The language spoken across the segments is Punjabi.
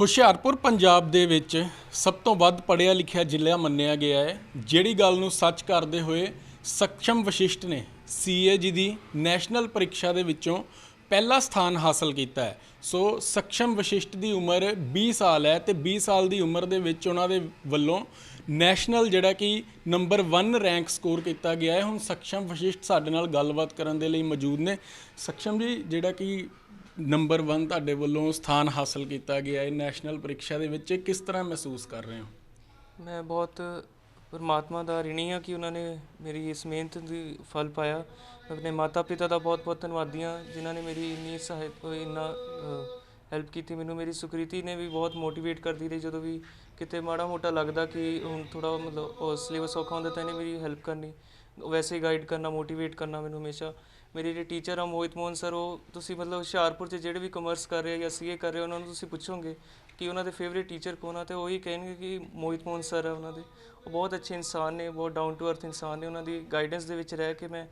ਹੁਸ਼ਿਆਰਪੁਰ, ਪੰਜਾਬ ਦੇ ਵਿੱਚ ਸਭ ਤੋਂ ਵੱਧ ਪੜਿਆ ਲਿਖਿਆ ਜ਼ਿਲ੍ਹਾ ਮੰਨਿਆ ਗਿਆ ਹੈ, ਜਿਹੜੀ ਗੱਲ ਨੂੰ ਸੱਚ ਕਰਦੇ ਹੋਏ ਸਖਸ਼ਮ ਵਸ਼ਿਸ਼ਟ ਨੇ ਸੀਏ ਜੀ ਦੀ ਨੈਸ਼ਨਲ ਪ੍ਰੀਖਿਆ ਦੇ ਵਿੱਚੋਂ ਪਹਿਲਾ ਸਥਾਨ ਹਾਸਲ ਕੀਤਾ ਹੈ। ਸੋ ਸਖਸ਼ਮ ਵਸ਼ਿਸ਼ਟ ਦੀ ਉਮਰ 20 ਸਾਲ ਹੈ ਤੇ 20 ਸਾਲ ਦੀ ਉਮਰ ਦੇ ਵਿੱਚ ਉਹਨਾਂ ਦੇ ਵੱਲੋਂ ਨੈਸ਼ਨਲ ਜਿਹੜਾ ਕਿ ਨੰਬਰ 1 ਰੈਂਕ ਸਕੋਰ ਕੀਤਾ ਗਿਆ ਹੈ। ਹੁਣ ਸਖਸ਼ਮ ਵਸ਼ਿਸ਼ਟ ਸਾਡੇ ਨਾਲ ਗੱਲਬਾਤ ਕਰਨ ਦੇ ਲਈ ਮੌਜੂਦ ਨੇ। ਸਖਸ਼ਮ ਜੀ, ਜਿਹੜਾ ਕਿ ਨੰਬਰ 1 ਤੁਹਾਡੇ ਵੱਲੋਂ ਸਥਾਨ ਹਾਸਲ ਕੀਤਾ ਗਿਆ ਹੈ ਨੈਸ਼ਨਲ ਪ੍ਰੀਖਿਆ ਦੇ ਵਿੱਚ। ਕਿਸ ਤਰ੍ਹਾਂ ਮਹਿਸੂਸ ਕਰ ਰਹੇ ਹੋ? ਮੈਂ ਬਹੁਤ ਪਰਮਾਤਮਾ ਦਾ ਰਿਣੀ ਹਾਂ ਕਿ ਉਹਨਾਂ ਨੇ ਮੇਰੀ ਇਸ ਮਿਹਨਤ ਦੀ ਫਲ ਪਾਇਆ। ਆਪਣੇ ਮਾਤਾ ਪਿਤਾ ਦਾ ਬਹੁਤ ਬਹੁਤ ਧੰਨਵਾਦੀ ਹਾਂ ਜਿਨ੍ਹਾਂ ਨੇ ਮੇਰੀ ਇੰਨੀ ਸਹਾਇਤਾ ਇੰਨਾ ਹੈਲਪ ਕੀਤੀ। ਮੈਨੂੰ ਮੇਰੀ ਸੁਕ੍ਰਿਤੀ ਨੇ ਵੀ ਬਹੁਤ ਮੋਟੀਵੇਟ ਕਰਦੀ ਰਹੀ। ਜਦੋਂ ਵੀ ਕਿਤੇ ਮਾੜਾ ਮੋਟਾ ਲੱਗਦਾ ਕਿ ਹੁਣ ਥੋੜਾ ਮਤਲਬ ਉਹ ਸਿਲੇਬਸ ਔਖਾ ਹੁੰਦਾ ਤਾਂ ਇਹਨੇ ਮੇਰੀ ਹੈਲਪ ਕਰਨੀ। ਵੈਸੇ ਗਾਈਡ ਕਰਨਾ ਮੋਟੀਵੇਟ ਕਰਨਾ ਮੈਨੂੰ ਹਮੇਸ਼ਾ। ਮੇਰੇ ਜਿਹੜੇ ਟੀਚਰ ਆ, ਮੋਹਿਤ ਮੋਹਨ ਸਰ ਉਹ ਤੁਸੀਂ ਮਤਲਬ ਹੁਸ਼ਿਆਰਪੁਰ 'ਚ ਜਿਹੜੇ ਵੀ ਕਮਰਸ ਕਰ ਰਹੇ ਆ ਜਾਂ ਸੀਏ ਕਰ ਰਹੇ ਉਹਨਾਂ ਨੂੰ ਤੁਸੀਂ ਪੁੱਛੋਗੇ ਕਿ ਉਹਨਾਂ ਦੇ ਫੇਵਰੇਟ ਟੀਚਰ ਕੌਣ ਆ, ਤੇ ਉਹੀ ਕਹਿਣਗੇ ਕਿ ਮੋਹਿਤ ਮੋਹਨ ਸਰ ਆ ਉਹਨਾਂ ਦੇ। ਉਹ ਬਹੁਤ ਅੱਛੇ ਇਨਸਾਨ ਨੇ, ਬਹੁਤ ਡਾਊਨ ਟੂ ਅਰਥ ਇਨਸਾਨ ਨੇ। ਉਹਨਾਂ ਦੀ ਗਾਈਡੈਂਸ ਦੇ ਵਿੱਚ ਰਹਿ ਕੇ ਮੈਂ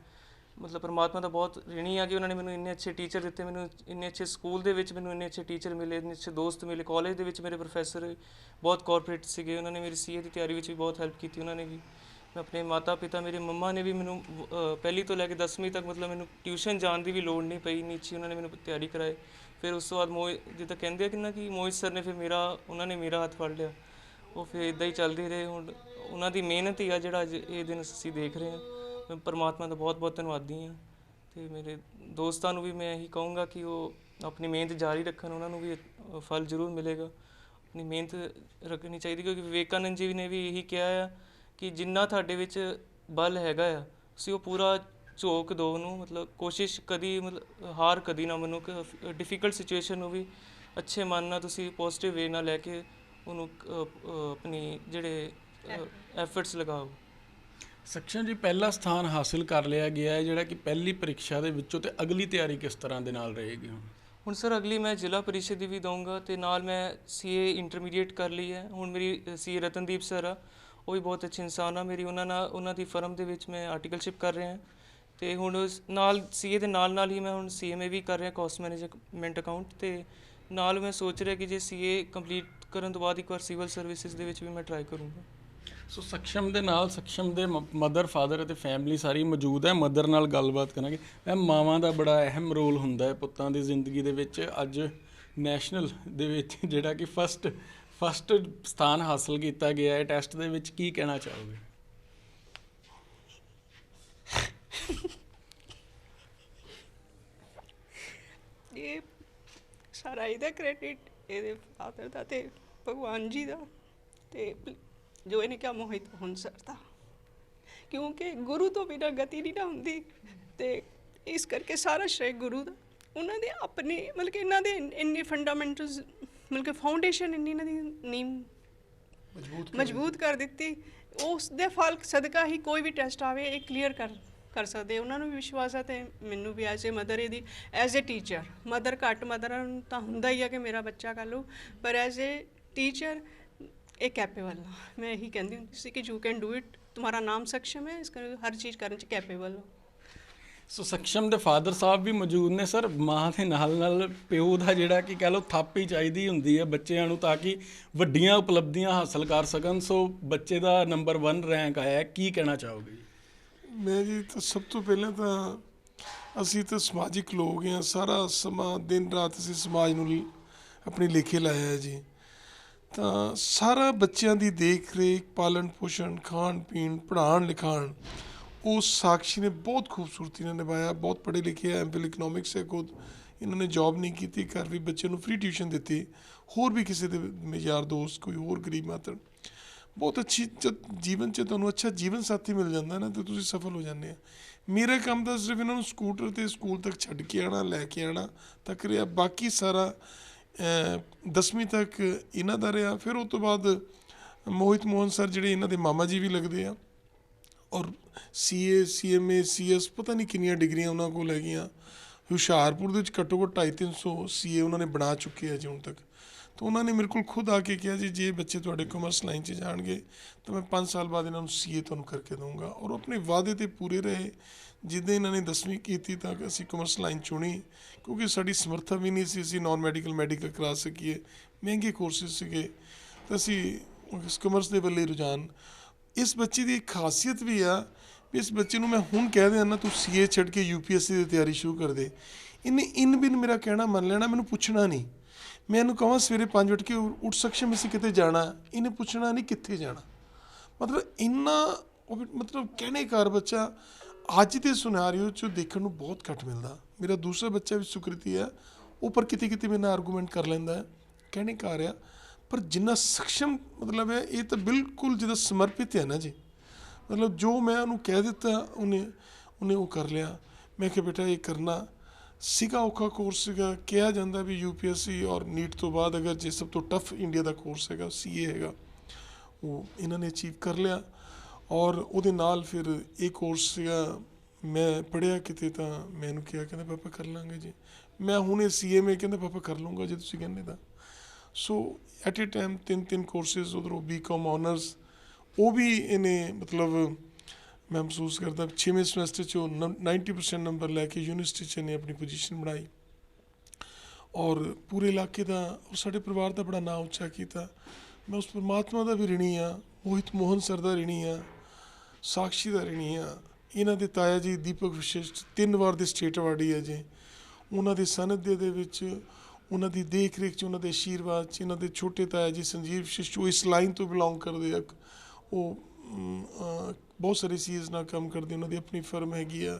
ਮਤਲਬ ਪਰਮਾਤਮਾ ਦਾ ਬਹੁਤ ਰਿਣੀ ਆ ਕਿ ਉਹਨਾਂ ਨੇ ਮੈਨੂੰ ਇੰਨੇ ਅੱਛੇ ਟੀਚਰ ਦਿੱਤੇ, ਮੈਨੂੰ ਇੰਨੇ ਅੱਛੇ ਸਕੂਲ ਦੇ ਵਿੱਚ ਮੈਨੂੰ ਇੰਨੇ ਅੱਛੇ ਟੀਚਰ ਮਿਲੇ, ਇੰਨੇ ਅੱਛੇ ਦੋਸਤ ਮਿਲੇ। ਕਾਲਜ ਦੇ ਵਿੱਚ ਮੇਰੇ ਪ੍ਰੋਫੈਸਰ ਬਹੁਤ ਕਾਰਪੋਰੇਟ ਸੀਗੇ, ਉਹਨਾਂ ਨੇ ਮੇਰੀ ਸੀਏ ਦੀ ਤਿਆਰੀ ਵਿੱਚ ਵੀ ਬਹੁਤ ਹੈਲਪ ਕੀਤੀ ਉਹਨਾਂ ਨੇ ਵੀ। ਮੈਂ ਆਪਣੇ ਮਾਤਾ ਪਿਤਾ ਮੇਰੇ ਮੰਮਾ ਨੇ ਵੀ ਮੈਨੂੰ ਅਹ, ਪਹਿਲੀ ਤੋਂ ਲੈ ਕੇ 10ਵੀਂ ਤੱਕ ਮਤਲਬ ਮੈਨੂੰ ਟਿਊਸ਼ਨ ਜਾਣ ਦੀ ਵੀ ਲੋੜ ਨਹੀਂ ਪਈ ਨੀਚੇ ਉਹਨਾਂ ਨੇ ਮੈਨੂੰ ਤਿਆਰੀ ਕਰਾਈ ਫਿਰ ਉਸ ਤੋਂ ਬਾਅਦ ਮੋਹਿ ਜਿੱਦਾਂ ਕਹਿੰਦੇ ਆ ਕਿ ਨਾ ਕਿ ਮੋਹਿਤ ਸਰ ਨੇ ਫਿਰ ਮੇਰਾ ਉਹਨਾਂ ਨੇ ਮੇਰਾ ਹੱਥ ਫੜ ਲਿਆ। ਉਹ ਫਿਰ ਇਦਾਂ ਹੀ ਚੱਲਦੇ ਰਹੇ। ਹੁਣ ਉਹਨਾਂ ਦੀ ਮਿਹਨਤ ਹੀ ਆ ਜਿਹੜਾ ਅੱਜ ਇਹ ਦਿਨ ਅਸੀਂ ਦੇਖ ਰਹੇ ਹਾਂ। ਮੈਂ ਪਰਮਾਤਮਾ ਦਾ ਬਹੁਤ ਬਹੁਤ ਧੰਨਵਾਦੀ ਹਾਂ। ਤੇ ਮੇਰੇ ਦੋਸਤਾਂ ਨੂੰ ਵੀ ਮੈਂ ਇਹੀ ਕਹੂੰਗਾ ਕਿ ਉਹ ਆਪਣੀ ਮਿਹਨਤ ਜਾਰੀ ਰੱਖਣ ਉਹਨਾਂ ਨੂੰ ਵੀ ਅ, ਫਲ ਜ਼ਰੂਰ ਮਿਲੇਗਾ। ਆਪਣੀ ਮਿਹਨਤ ਰੱਖਣੀ ਚਾਹੀਦੀ ਕਿਉਂਕਿ ਵਿਵੇਕਾਨੰਦ ਜੀ ਨੇ ਵੀ ਇਹੀ ਕਿਹਾ ਆ ਕਿ ਜਿੰਨਾ ਤੁਹਾਡੇ ਵਿੱਚ ਬਲ ਹੈਗਾ ਆ ਤੁਸੀਂ ਉਹ ਪੂਰਾ ਝੋਕ ਦਿਓ ਉਹਨੂੰ ਮਤਲਬ ਕੋਸ਼ਿਸ਼ ਕਦੀ ਮਤਲਬ ਹਾਰ ਕਦੀ ਨਾ ਮੰਨੋ ਕਿ ਡਿਫਿਕਲਟ ਸਿਚੁਏਸ਼ਨ ਨੂੰ ਵੀ ਅੱਛੇ ਮਨ ਨਾਲ ਤੁਸੀਂ ਪੋਜ਼ਿਟਿਵ ਵੇ ਨਾਲ ਲੈ ਕੇ ਉਹਨੂੰ ਆਪਣੀ ਜਿਹੜੇ ਐਫਰਟਸ ਲਗਾਓ। ਸક્ષਮ ਜੀ ਪਹਿਲਾ ਸਥਾਨ ਹਾਸਲ ਕਰ ਲਿਆ ਗਿਆ ਹੈ ਜਿਹੜਾ ਕਿ ਪਹਿਲੀ ਪ੍ਰੀਖਿਆ ਦੇ ਵਿੱਚੋਂ ਤੇ ਅਗਲੀ ਤਿਆਰੀ ਕਿਸ ਤਰ੍ਹਾਂ ਦੇ ਨਾਲ ਰਹੇਗੀ ਹੁਣ? ਹੁਣ ਸਰ ਅਗਲੀ ਮੈਂ ਜ਼ਿਲ੍ਹਾ ਪਰਿਸ਼ਦ ਦੀ ਵੀ ਦਊਂਗਾ ਤੇ ਨਾਲ ਮੈਂ ਸੀਏ ਇੰਟਰਮੀਡੀਏਟ ਕਰ ਲਈ ਹੈ। ਹੁਣ ਮੇਰੀ ਸੀਏ ਰਤਨਦੀਪ ਸਰ ਆ। ਉਹ ਵੀ ਬਹੁਤ ਅੱਛੇ ਇਨਸਾਨ ਆ। ਮੇਰੀ ਉਹਨਾਂ ਨਾਲ, ਉਹਨਾਂ ਦੀ ਫਰਮ ਦੇ ਵਿੱਚ ਮੈਂ ਆਰਟੀਕਲਸ਼ਿਪ ਕਰ ਰਿਹਾ ਤੇ ਹੁਣ ਉਸ ਨਾਲ, ਸੀਏ ਦੇ ਨਾਲ ਨਾਲ ਹੀ ਮੈਂ ਹੁਣ ਸੀਐਮਏ ਵੀ ਕਰ ਰਿਹਾ ਕਾਸਟ ਮੈਨੇਜਮੈਂਟ ਅਕਾਊਂਟ ਤੇ। ਨਾਲ ਮੈਂ ਸੋਚ ਰਿਹਾ ਕਿ ਜੇ ਸੀਏ ਕੰਪਲੀਟ ਕਰਨ ਤੋਂ ਬਾਅਦ ਇੱਕ ਵਾਰ ਸਿਵਲ ਸਰਵਿਸਿਜ਼ ਦੇ ਵਿੱਚ ਵੀ ਮੈਂ ਟਰਾਈ ਕਰੂੰਗਾ। ਸੋ ਸਖਸ਼ਮ ਦੇ ਨਾਲ ਸਖਸ਼ਮ ਦੇ ਮਦਰ ਫਾਦਰ ਅਤੇ ਫੈਮਿਲੀ ਸਾਰੀ ਮੌਜੂਦ ਹੈ। ਮਦਰ ਨਾਲ ਗੱਲਬਾਤ ਕਰਾਂਗੇ। ਮੈਂ ਮਾਵਾਂ ਦਾ ਬੜਾ ਅਹਿਮ ਰੋਲ ਹੁੰਦਾ ਹੈ ਪੁੱਤਾਂ ਦੀ ਜ਼ਿੰਦਗੀ ਦੇ ਵਿੱਚ। ਅੱਜ ਨੈਸ਼ਨਲ ਦੇ ਵਿੱਚ ਜਿਹੜਾ ਕਿ ਫਸਟ ਫਸਟ ਸਥਾਨ ਹਾਸਲ ਕੀਤਾ ਗਿਆ ਹੈ, ਟੈਸਟ ਦੇ ਵਿੱਚ ਕੀ ਕਹਿਣਾ ਚਾਹੋਗੇ? ਇਹ ਸਾਰਾ ਇਹਦਾ ਕ੍ਰੈਡਿਟ ਇਹਦੇ ਫਾਦਰ ਦਾ ਤੇ ਭਗਵਾਨ ਜੀ ਦਾ ਤੇ ਜੋ ਇਹਨੇ ਕਿਹਾ ਮੋਹਿਤ ਹੁਣ ਸਰਦਾ ਕਿਉਂਕਿ ਗੁਰੂ ਤੋਂ ਬਿਨਾਂ ਗਤੀ ਨਹੀਂ ਨਾ ਹੁੰਦੀ ਤੇ ਇਸ ਕਰਕੇ ਸਾਰਾ ਸ਼੍ਰੇ ਗੁਰੂ ਦਾ। ਉਹਨਾਂ ਦੇ ਆਪਣੇ ਮਤਲਬ ਕਿ ਇਹਨਾਂ ਦੇ ਇੰਨੇ ਫੰਡਾਮੈਂਟਲਸ ਮਤਲਬ ਕਿ ਫਾਊਂਡੇਸ਼ਨ ਇੰਨੀ ਇਹਨਾਂ ਦੀ ਨੀਮ ਮਜ਼ਬੂਤ ਕਰ ਦਿੱਤੀ। ਉਸ ਦੇ ਫਲ ਸਦਕਾ ਹੀ ਕੋਈ ਵੀ ਟੈਸਟ ਆਵੇ ਇਹ ਕਲੀਅਰ ਕਰ ਕਰ ਸਕਦੇ। ਉਹਨਾਂ ਨੂੰ ਵੀ ਵਿਸ਼ਵਾਸ ਹੈ ਤੇ ਮੈਨੂੰ ਵੀ ਐਜ਼ ਏ ਮਦਰ ਇਹਦੀ ਐਜ਼ ਏ ਟੀਚਰ ਮਦਰ ਘੱਟ ਮਦਰ ਤਾਂ ਹੁੰਦਾ ਹੀ ਆ ਕਿ ਮੇਰਾ ਬੱਚਾ ਕਰ ਲੂ ਪਰ ਐਜ਼ ਏ ਟੀਚਰ ਇਹ ਕੈਪੇਬਲ ਆ। ਮੈਂ ਇਹੀ ਕਹਿੰਦੀ ਹੁੰਦੀ ਸੀ ਕਿ ਯੂ ਕੈਨ ਡੂ ਇਟ ਤੁਹਾਡਾ ਨਾਮ ਸક્ષਮ ਹੈ ਇਸ ਕਰਕੇ ਹਰ ਚੀਜ਼ ਕਰਨ ਚ ਕੈਪੇਬਲ ਹੋ। ਸੋ ਸક્ષਮ ਦੇ ਫਾਦਰ ਸਾਹਿਬ ਵੀ ਮੌਜੂਦ ਨੇ ਸਰ, ਮਾਂ ਦੇ ਨਾਲ ਨਾਲ ਪਿਓ ਦਾ ਜਿਹੜਾ ਕਿ ਕਹਿ ਲਓ ਥਾਪ ਹੀ ਚਾਹੀਦੀ ਹੁੰਦੀ ਹੈ ਬੱਚਿਆਂ ਨੂੰ ਤਾਂ ਕਿ ਵੱਡੀਆਂ ਉਪਲਬਧੀਆਂ ਹਾਸਲ ਕਰ ਸਕਣ। ਸੋ ਬੱਚੇ ਦਾ ਨੰਬਰ 1 ਰੈਂਕ ਆਇਆ ਕੀ ਕਹਿਣਾ ਚਾਹੋਗੇ ਜੀ? ਮੈਂ ਜੀ ਤਾਂ ਸਭ ਤੋਂ ਪਹਿਲਾਂ ਤਾਂ ਅਸੀਂ ਤਾਂ ਸਮਾਜਿਕ ਲੋਕ ਹਾਂ, ਸਾਰਾ ਸਮਾਂ ਦਿਨ ਰਾਤ ਅਸੀਂ ਸਮਾਜ ਨੂੰ ਲ- ਆਪਣੇ ਲੇਖੇ ਲਾਇਆ ਹੈ ਜੀ। ਤਾਂ ਸਾਰਾ ਬੱਚਿਆਂ ਦੀ ਦੇਖ ਰੇਖ, ਪਾਲਣ ਪੋਸ਼ਣ, ਖਾਣ ਪੀਣ, ਪੜ੍ਹਾਉਣ ਲਿਖਾਉਣ ਉਹ ਸਾਕਸ਼ੀ ਨੇ ਬਹੁਤ ਖੂਬਸੂਰਤੀ ਨਾਲ ਨਿਭਾਇਆ, ਬਹੁਤ ਪੜ੍ਹੇ ਲਿਖੇ ਆ ਐਮਫਿਲ ਇਕਨੋਮਿਕਸ ਹੈ ਖੁਦ। ਇਹਨਾਂ ਨੇ ਜੌਬ ਨਹੀਂ ਕੀਤੀ, ਘਰ ਵੀ ਬੱਚੇ ਨੂੰ ਫ੍ਰੀ ਟਿਊਸ਼ਨ ਦਿੱਤੀ। ਹੋਰ ਵੀ ਕਿਸੇ ਦੇ ਯਾਰ ਦੋਸਤ, ਕੋਈ ਹੋਰ ਗਰੀਬ ਮਾਤਰ। ਬਹੁਤ ਅੱਛੀ ਜੀਵਨ 'ਚ ਤੁਹਾਨੂੰ ਅੱਛਾ ਜੀਵਨ ਸਾਥੀ ਮਿਲ ਜਾਂਦਾ ਨਾ, ਤੇ ਤੁਸੀਂ ਸਫਲ ਹੋ ਜਾਂਦੇ ਆ। ਮੇਰਾ ਕੰਮ ਤਾਂ ਸਿਰਫ ਇਹਨਾਂ ਨੂੰ ਸਕੂਟਰ ਤੇ ਸਕੂਲ ਤੱਕ ਛੱਡ ਕੇ ਆਣਾ, ਲੈ ਕੇ ਆਣਾ ਤੱਕ ਰਿਹਾ। ਬਾਕੀ ਸਾਰਾ 10ਵੀਂ ਤੱਕ ਇਹਨਾਂ ਦਾ ਰਿਹਾ। ਫਿਰ ਉਸ ਤੋਂ ਬਾਅਦ ਮੋਹਿਤ ਮੋਹਨ ਸਰ ਜਿਹੜੇ ਇਹਨਾਂ ਦੇ ਮਾਮਾ ਜੀ ਵੀ ਲੱਗਦੇ ਆ। ਔਰ ਸੀਏ, ਸੀਐਮਏ, ਸੀਐਸ, ਪਤਾ ਨਹੀਂ ਕਿੰਨੀਆਂ ਡਿਗਰੀਆਂ ਉਹਨਾਂ ਕੋਲ ਹੈਗੀਆਂ। ਹੁਸ਼ਿਆਰਪੁਰ ਦੇ ਵਿੱਚ ਘੱਟੋ ਘੱਟ 250 ਸੀਏ ਉਹਨਾਂ ਨੇ ਬਣਾ ਚੁੱਕੇ ਆ ਜੀ ਹੁਣ ਤੱਕ। ਤਾਂ ਉਹਨਾਂ ਨੇ ਮੇਰੇ ਕੋਲ ਖੁਦ ਆ ਕੇ ਕਿਹਾ ਜੀ, ਜੇ ਬੱਚੇ ਤੁਹਾਡੇ ਕਾਮਰਸ ਲਾਈਨ 'ਚ ਜਾਣਗੇ, ਤਾਂ ਮੈਂ 5 ਸਾਲ ਬਾਅਦ ਇਹਨਾਂ ਨੂੰ ਸੀਏ ਤੁਹਾਨੂੰ ਕਰਕੇ ਦਊਂਗਾ। ਔਰ ਆਪਣੇ ਵਾਅਦੇ ਤੇ ਪੂਰੇ ਰਹੇ, ਜਿੱਦਾਂ ਇਹਨਾਂ ਨੇ 10ਵੀਂ ਕੀਤੀ ਤਾਂ ਅਸੀਂ ਕਮਰਸ ਲਾਈਨ ਚੁਣੀ, ਕਿਉਂਕਿ ਸਾਡੀ ਸਮਰੱਥਾ ਵੀ ਨਹੀਂ ਸੀ, ਅਸੀਂ ਨਾਨ ਮੈਡੀਕਲ ਮੈਡੀਕਲ ਕਰਾ ਸਕੀਏ, ਮਹਿੰਗੇ ਕੋਰਸਿਸ ਸੀਗੇ, ਤਾਂ ਅਸੀਂ ਕਮਰਸ ਦੇ ਵੱਲੇ ਰੁਝਾਨ ਇਸ ਬੱਚੇ ਦੀ ਇੱਕ ਖਾਸੀਅਤ ਵੀ ਆ ਵੀ ਇਸ ਬੱਚੇ ਨੂੰ ਮੈਂ ਹੁਣ ਕਹਿ ਦਿਆਂ ਨਾ, ਤੂੰ ਸੀਏ ਛੱਡ ਕੇ ਯੂਪੀਐਸਸੀ ਦੀ ਤਿਆਰੀ ਸ਼ੁਰੂ ਕਰ ਦੇ। ਇਹਨੇ ਇਨ ਬਿਨ ਮੇਰਾ ਕਹਿਣਾ ਮੰਨ ਲੈਣਾ, ਮੈਨੂੰ ਪੁੱਛਣਾ ਨਹੀਂ। ਮੈਂ ਇਹਨੂੰ ਕਹਾਂ ਸਵੇਰੇ 5 ਉੱਠ ਕੇ ਉੱਠ ਸਕਸ਼ਮ, ਅਸੀਂ ਕਿਤੇ ਜਾਣਾ। ਇਹਨੇ ਪੁੱਛਣਾ ਨਹੀਂ ਕਿੱਥੇ ਜਾਣਾ। ਮਤਲਬ ਇੰਨਾ ਮਤਲਬ ਕਹਿਣੇ ਕਾਰ ਬੱਚਾ, ਅੱਜ ਦੇ ਸੁਨੈਰੀਓ ਚ ਦੇਖਣ ਨੂੰ ਬਹੁਤ ਘੱਟ ਮਿਲਦਾ। ਮੇਰਾ ਦੂਸਰਾ ਬੱਚਾ ਵੀ ਸੁਕ੍ਰਿਤੀ ਹੈ ਉਹ ਪਰ ਕਿਤੇ ਕਿਤੇ ਮੇਰੇ ਨਾਲ ਆਰਗੂਮੈਂਟ ਕਰ ਲੈਂਦਾ। ਹੈ ਕਹਿਣੇ ਕਾਰ ਆ ਪਰ ਜਿੰਨਾ ਸક્ષਮ ਮਤਲਬ ਹੈ, ਇਹ ਤਾਂ ਬਿਲਕੁਲ ਜਿਹਦਾ ਸਮਰਪਿਤ ਹੈ ਨਾ ਜੀ। ਮਤਲਬ ਜੋ ਮੈਂ ਉਹਨੂੰ ਕਹਿ ਦਿੱਤਾ, ਉਹਨੇ ਉਹਨੇ ਉਹ ਕਰ ਲਿਆ। ਮੈਂ ਕਿਹਾ, ਬੇਟਾ ਇਹ ਕਰਨਾ। ਸੀਗਾ ਔਖਾ ਕੋਰਸ ਸੀਗਾ। ਕਿਹਾ ਜਾਂਦਾ ਵੀ ਯੂਪੀਐਸਸੀ ਔਰ ਨੀਟ ਤੋਂ ਬਾਅਦ ਅਗਰ ਜੇ ਸਭ ਤੋਂ ਟਫ ਇੰਡੀਆ ਦਾ ਕੋਰਸ ਹੈਗਾ ਸੀਏ ਹੈਗਾ, ਉਹ ਇਹਨਾਂ ਨੇ ਅਚੀਵ ਕਰ ਲਿਆ। ਔਰ ਉਹਦੇ ਨਾਲ ਫਿਰ ਇਹ ਕੋਰਸ ਸੀਗਾ, ਮੈਂ ਪੜਿਆ ਕਿਤੇ ਤਾਂ ਮੈਨੂੰ ਕਿਹਾ, ਕਹਿੰਦਾ, ਪਾਪਾ, ਕਰ ਲਾਂਗੇ ਜੀ। ਮੈਂ ਹੁਣੇ ਸੀਏ ਮੈਂ ਕਹਿੰਦਾ ਪਾਪਾ, ਕਰ ਲੂੰਗਾ ਜੇ ਤੁਸੀਂ ਕਹਿੰਦੇ ਤਾਂ। ਸੋ ਐਟ ਅ ਟਾਈਮ ਤਿੰਨ ਤਿੰਨ ਕੋਰਸਿਸ ਉਧਰੋਂ ਬੀਕਾਮ ਆਨਰਸ ਉਹ ਵੀ ਇਹਨੇ ਮਤਲਬ ਮੈਂ ਮਹਿਸੂਸ ਕਰਦਾ 6ਵੇਂ ਸਮੈਸਟਰ ਚ ਉਹ ਨਮ- 90% ਨੰਬਰ ਲੈ ਕੇ ਯੂਨੀਵਰਸਿਟੀ ਚ ਇਹਨੇ ਆਪਣੀ ਪੋਜੀਸ਼ਨ ਬਣਾਈ ਔਰ ਪੂਰੇ ਇਲਾਕੇ ਦਾ ਔਰ ਸਾਡੇ ਪਰਿਵਾਰ ਦਾ ਬੜਾ ਨਾਮ ਉੱਚਾ ਕੀਤਾ ਮੈਂ ਉਸ ਪਰਮਾਤਮਾ ਦਾ ਵੀ ਰਿਣੀ ਆ ਮੋਹਿਤ ਮੋਹਨ ਸਰ ਦਾ ਰਿਣੀ ਆ ਸਾਕਸ਼ੀ ਦਾ ਰਿਣੀ ਆ ਇਹਨਾਂ ਦੇ ਤਾਇਆ ਜੀ ਦੀਪਕ ਵਿਸ਼ੇਸ਼ ਤਿੰਨ ਵਾਰ ਦੇ ਸਟੇਟ ਅਵਾਰਡੀ ਹੈ ਜੀ ਉਹਨਾਂ ਦੇ ਸਨਦ ਦੇ ਵਿੱਚ ਉਹਨਾਂ ਦੀ ਦੇਖ ਰੇਖ ਚ, ਉਹਨਾਂ ਦੇ ਆਸ਼ੀਰਵਾਦ ਚ, ਇਹਨਾਂ ਦੇ ਛੋਟੇ ਤਾਇਆ ਜੀ ਸੰਜੀਵ ਸ਼ਿਸ਼ੂ, ਇਸ ਲਾਈਨ ਤੋਂ ਬਿਲੋਂਗ ਕਰਦੇ ਆ। ਉਹ ਬਹੁਤ ਸਾਰੇ ਸੀਜ਼ ਨਾਲ ਕੰਮ ਕਰਦੇ, ਉਹਨਾਂ ਦੀ ਆਪਣੀ ਫਰਮ ਹੈਗੀ ਆ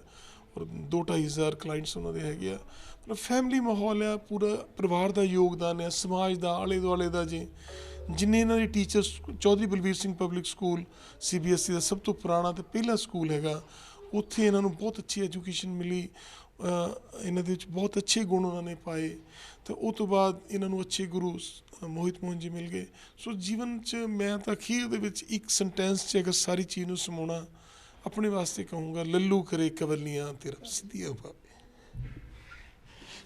ਔਰ 2-2500 ਕਲਾਇੰਟਸ ਉਹਨਾਂ ਦੇ ਹੈਗੇ ਆ। ਮਤਲਬ ਫੈਮਿਲੀ ਮਾਹੌਲ ਆ, ਪੂਰਾ ਪਰਿਵਾਰ ਦਾ ਯੋਗਦਾਨ ਹੈ ਸਮਾਜ ਦਾ ਆਲੇ ਦੁਆਲੇ ਦਾ ਜੀ। ਜਿੰਨੇ ਇਹਨਾਂ ਦੇ teachers Chaudhary Balbir Singh public school CBSE ਦਾ ਸਭ ਤੋਂ ਪੁਰਾਣਾ ਤੇ ਪਹਿਲਾ ਸਕੂਲ ਹੈਗਾ। ਉੱਥੇ ਇਹਨਾਂ ਨੂੰ ਬਹੁਤ ਅੱਛੀ ਐਜੂਕੇਸ਼ਨ ਮਿਲੀ ਇਹਨਾਂ ਦੇ ਵਿੱਚ ਬਹੁਤ ਅੱਛੇ ਗੁਣ ਉਹਨਾਂ ਨੇ ਪਾਏ। ਤੇ ਉਹ ਤੋਂ ਬਾਅਦ ਇਹਨਾਂ ਨੂੰ ਅੱਛੇ ਗੁਰੂ ਮੋਹਿਤ ਮੋਹਨ ਜੀ ਮਿਲ ਗਏ। ਸੋ ਜੀਵਨ 'ਚ ਮੈਂ ਤਾਂ ਅਖੀਰ ਦੇ ਵਿੱਚ ਇੱਕ ਸੈਂਟੈਂਸ 'ਚ ਅਗਰ ਸਾਰੀ ਚੀਜ਼ ਨੂੰ ਸਮਾਉਣਾ ਆਪਣੇ ਵਾਸਤੇ ਕਹੂੰਗਾ, ਲੱਲੂ ਕਰੇ ਕਵਲੀਆਂ ਤੇ ਰੱਬ ਸਿੱਧੀਆਂ ਪਾਵੇ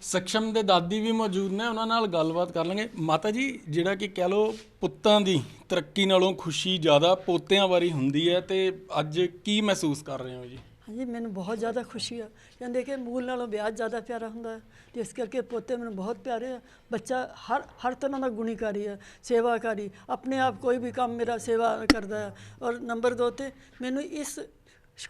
ਸક્ષਮ ਦੇ ਦਾਦੀ ਵੀ ਮੌਜੂਦ ਨੇ, ਉਹਨਾਂ ਨਾਲ ਗੱਲਬਾਤ ਕਰ ਲਾਂਗੇ। ਮਾਤਾ ਜੀ, ਜਿਹੜਾ ਕਿ ਕਹਿ ਲੋ ਪੁੱਤਾਂ ਦੀ ਤਰੱਕੀ ਨਾਲੋਂ ਖੁਸ਼ੀ ਜ਼ਿਆਦਾ ਪੋਤਿਆਂ ਵਾਰੀ ਹੁੰਦੀ ਹੈ, ਤੇ ਅੱਜ ਕੀ ਮਹਿਸੂਸ ਕਰ ਰਹੇ ਹੋ ਜੀ? ਹਾਂਜੀ, ਮੈਨੂੰ ਬਹੁਤ ਜ਼ਿਆਦਾ ਖੁਸ਼ੀ ਆ। ਕਹਿੰਦੇ ਕਿ ਮੂਲ ਨਾਲੋਂ ਵਿਆਜ ਜ਼ਿਆਦਾ ਪਿਆਰਾ ਹੁੰਦਾ ਹੈ। ਤੇ ਇਸ ਕਰਕੇ ਪੋਤੇ ਮੈਨੂੰ ਬਹੁਤ ਪਿਆਰੇ ਆ। ਬੱਚਾ ਹਰ ਹਰ ਤਰ੍ਹਾਂ ਦਾ ਗੁਣੀਕਾਰੀ ਹੈ ਸੇਵਾਕਾਰੀ, ਆਪਣੇ ਆਪ ਕੋਈ ਵੀ ਕੰਮ ਮੇਰਾ ਸੇਵਾ ਕਰਦਾ ਆ। ਔਰ ਨੰਬਰ 2 ਤੇ ਮੈਨੂੰ ਇਸ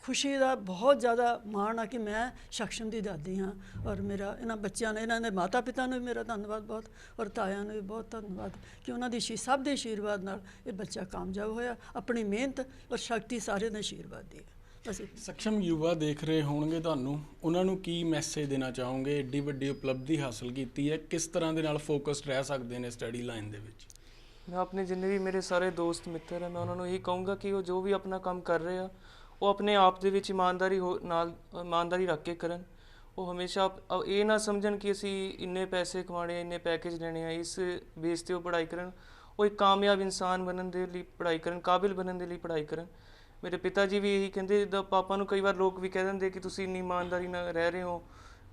ਖੁਸ਼ੀ ਦਾ ਬਹੁਤ ਜ਼ਿਆਦਾ ਮਾਣ ਆ ਕਿ ਮੈਂ ਸક્ષਮ ਦੀ ਦਾਦੀ ਹਾਂ। ਔਰ ਮੇਰਾ, ਇਹਨਾਂ ਬੱਚਿਆਂ ਨੇ, ਇਹਨਾਂ ਦੇ ਮਾਤਾ ਪਿਤਾ ਨੂੰ ਵੀ ਮੇਰਾ ਧੰਨਵਾਦ ਬਹੁਤ, ਔਰ ਤਾਇਆਂ ਨੂੰ ਵੀ ਬਹੁਤ ਧੰਨਵਾਦ ਕਿ ਉਹਨਾਂ ਦੀ ਸ਼ੀ, ਸਭ ਦੇ ਆਸ਼ੀਰਵਾਦ ਨਾਲ ਇਹ ਬੱਚਾ ਕਾਮਯਾਬ ਹੋਇਆ। ਆਪਣੀ ਮਿਹਨਤ ਔਰ ਸ਼ਕਤੀ ਸਾਰਿਆਂ ਦਾ ਆਸ਼ੀਰਵਾਦ ਦੀ ਅਸੀਂ। ਸક્ષਮ ਯੁਵਾ ਦੇਖ ਰਹੇ ਹੋਣਗੇ ਤੁਹਾਨੂੰ। ਉਹਨਾਂ ਨੂੰ ਕੀ ਮੈਸੇਜ ਦੇਣਾ ਚਾਹੋਗੇ? ਏਡੀ ਵੱਡੀ ਉਪਲਬਧੀ ਹਾਸਲ ਕੀਤੀ ਹੈ। ਕਿਸ ਤਰ੍ਹਾਂ ਦੇ ਨਾਲ ਫੋਕਸਡ ਰਹਿ ਸਕਦੇ ਨੇ ਸਟੱਡੀ ਲਾਈਨ ਦੇ ਵਿੱਚ? ਮੈਂ ਆਪਣੇ ਜਿੰਨੇ ਵੀ ਮੇਰੇ ਸਾਰੇ ਦੋਸਤ ਮਿੱਤਰ ਹੈ ਮੈਂ ਉਹਨਾਂ ਨੂੰ ਇਹੀ ਕਹੂੰਗਾ ਕਿ ਉਹ ਜੋ ਵੀ ਆਪਣਾ ਕੰਮ ਕਰ ਰਹੇ ਆ ਉਹ ਆਪਣੇ ਆਪ ਦੇ ਵਿੱਚ ਇਮਾਨਦਾਰੀ ਹੋ- ਨਾਲ ਇਮਾਨਦਾਰੀ ਰੱਖ ਕੇ ਕਰਨ। ਉਹ ਹਮੇਸ਼ਾ ਇਹ ਨਾ ਸਮਝਣ ਕਿ ਅਸੀਂ ਇੰਨੇ ਪੈਸੇ ਕਮਾਣੇ ਇੰਨੇ ਪੈਕੇਜ ਲੈਣੇ ਆ ਇਸ ਬੇਸ ਤੇ ਉਹ ਪੜ੍ਹਾਈ ਕਰਨ। ਉਹ ਇੱਕ ਕਾਮਯਾਬ ਇਨਸਾਨ ਬਣਨ ਦੇ ਲਈ ਪੜ੍ਹਾਈ ਕਰਨ ਕਾਬਿਲ ਬਣਨ ਦੇ ਲਈ ਪੜ੍ਹਾਈ ਕਰਨ। ਮੇਰੇ ਪਿਤਾ ਜੀ ਵੀ ਇਹੀ ਕਹਿੰਦੇ ਜਿੱਦਾਂ ਪਾਪਾ ਨੂੰ ਕਈ ਵਾਰ ਲੋਕ ਵੀ ਕਹਿ ਦਿੰਦੇ ਕਿ ਤੁਸੀਂ ਇੰਨੀ ਇਮਾਨਦਾਰੀ ਨਾਲ ਰਹਿ ਰਹੇ ਹੋ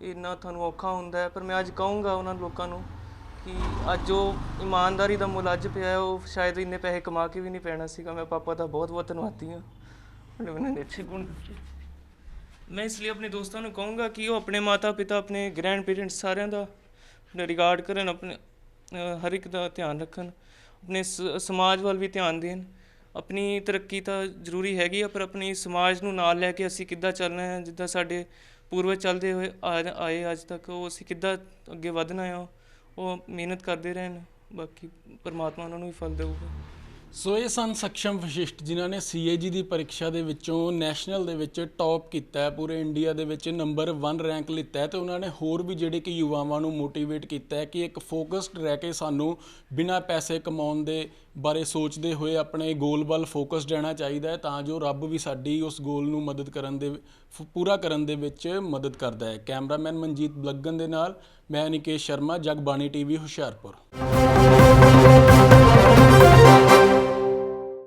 ਇੰਨਾ ਤੁਹਾਨੂੰ ਔਖਾ ਹੁੰਦਾ ਹੈ। ਪਰ ਮੈਂ ਅੱਜ ਕਹੂੰਗਾ ਉਹਨਾਂ ਲੋਕਾਂ ਨੂੰ ਕਿ ਅੱਜ ਉਹ ਇਮਾਨਦਾਰੀ ਦਾ ਮੁੱਲ ਅੱਜ ਪਿਆ ਹੈ, ਉਹ ਸ਼ਾਇਦ ਇੰਨੇ ਪੈਸੇ ਕਮਾ ਕੇ ਵੀ ਨਹੀਂ ਪੈਣਾ ਸੀਗਾ। ਮੈਂ ਪਾਪਾ ਦਾ ਬਹੁਤ ਬਹੁਤ ਧੰਨਵਾਦੀ ਹਾਂ। ਉਹਨਾਂ ਮੈਨੂੰ ਅੱਛੇ ਗੁਣ ਦਿੱਤੇ ਮੈਂ ਇਸ ਲਈ ਆਪਣੇ ਦੋਸਤਾਂ ਨੂੰ ਕਹੂੰਗਾ ਕਿ ਉਹ ਆਪਣੇ ਮਾਤਾ ਪਿਤਾ ਆਪਣੇ ਗ੍ਰੈਂਡ ਪੇਰੈਂਟਸ ਸਾਰਿਆਂ ਦਾ ਰਿਗਾਰਡ ਕਰਨ ਆਪਣੇ ਹਰ ਇੱਕ ਦਾ ਧਿਆਨ ਰੱਖਣ ਆਪਣੇ ਸ- ਸਮਾਜ ਵੱਲ ਵੀ ਧਿਆਨ ਦੇਣ। ਆਪਣੀ ਤਰੱਕੀ ਤਾਂ ਜ਼ਰੂਰੀ ਹੈਗੀ ਆ, ਪਰ ਆਪਣੀ ਸਮਾਜ ਨੂੰ ਨਾਲ ਲੈ ਕੇ ਅਸੀਂ ਕਿੱਦਾਂ ਚੱਲਣਾ ਹੈ, ਜਿੱਦਾਂ ਸਾਡੇ ਪੂਰਵਜ ਚੱਲਦੇ ਹੋਏ ਆ- ਆਏ ਅੱਜ ਤੱਕ, ਉਹ ਅਸੀਂ ਕਿੱਦਾਂ ਅੱਗੇ ਵਧਣਾ ਆ ਉਹ ਮਿਹਨਤ ਕਰਦੇ ਰਹਿਣ, ਬਾਕੀ ਪਰਮਾਤਮਾ ਉਹਨਾਂ ਨੂੰ ਵੀ ਫਲ ਦੇਊਗਾ। ਸੋ ਇਹ ਸਨ ਸક્ષਮ ਵਿਸ਼ਿਸ਼ਟ ਜਿਨ੍ਹਾਂ ਨੇ ਸੀਏਜੀ ਦੀ ਪਰੀਖਿਆ ਦੇ ਵਿੱਚੋਂ ਨੈਸ਼ਨਲ ਦੇ ਵਿੱਚ ਟੌਪ ਕੀਤਾ ਹੈ, ਪੂਰੇ ਇੰਡੀਆ ਦੇ ਵਿੱਚ ਨੰਬਰ 1 ਰੈਂਕ ਲਿੱਤਾ ਹੈ ਤੇ ਉਹਨਾਂ ਨੇ ਹੋਰ ਵੀ ਜਿਹੜੇ ਕਿ ਯੁਵਾਵਾਂ ਨੂੰ ਮੋਟੀਵੇਟ ਕੀਤਾ ਹੈ ਕਿ ਇੱਕ ਫੋਕਸਡ ਰਹਿ ਕੇ ਸਾਨੂੰ ਬਿਨਾਂ ਪੈਸੇ ਕਮਾਉਣ ਦੇ ਬਾਰੇ ਸੋਚਦੇ ਹੋਏ ਆਪਣੇ ਗੋਲ ਵੱਲ ਫੋਕਸ ਰਹਿਣਾ ਚਾਹੀਦਾ ਹੈ ਤਾਂ ਜੋ ਰੱਬ ਵੀ ਸਾਡੀ ਉਸ ਗੋਲ ਨੂੰ ਮਦਦ ਕਰਨ ਦੇ ਫ- ਪੂਰਾ ਕਰਨ ਦੇ ਵਿੱਚ ਮਦਦ ਕਰਦਾ ਹੈ। ਕੈਮਰਾਮੈਨ ਮਨਜੀਤ ਬਲੱਗਨ ਦੇ ਨਾਲ, ਮੈਂ ਨਿਕੇਸ਼ ਸ਼ਰਮਾ, ਜਗਬਾਣੀ ਟੀਵੀ ਹੁਸ਼ਿਆਰਪੁਰ।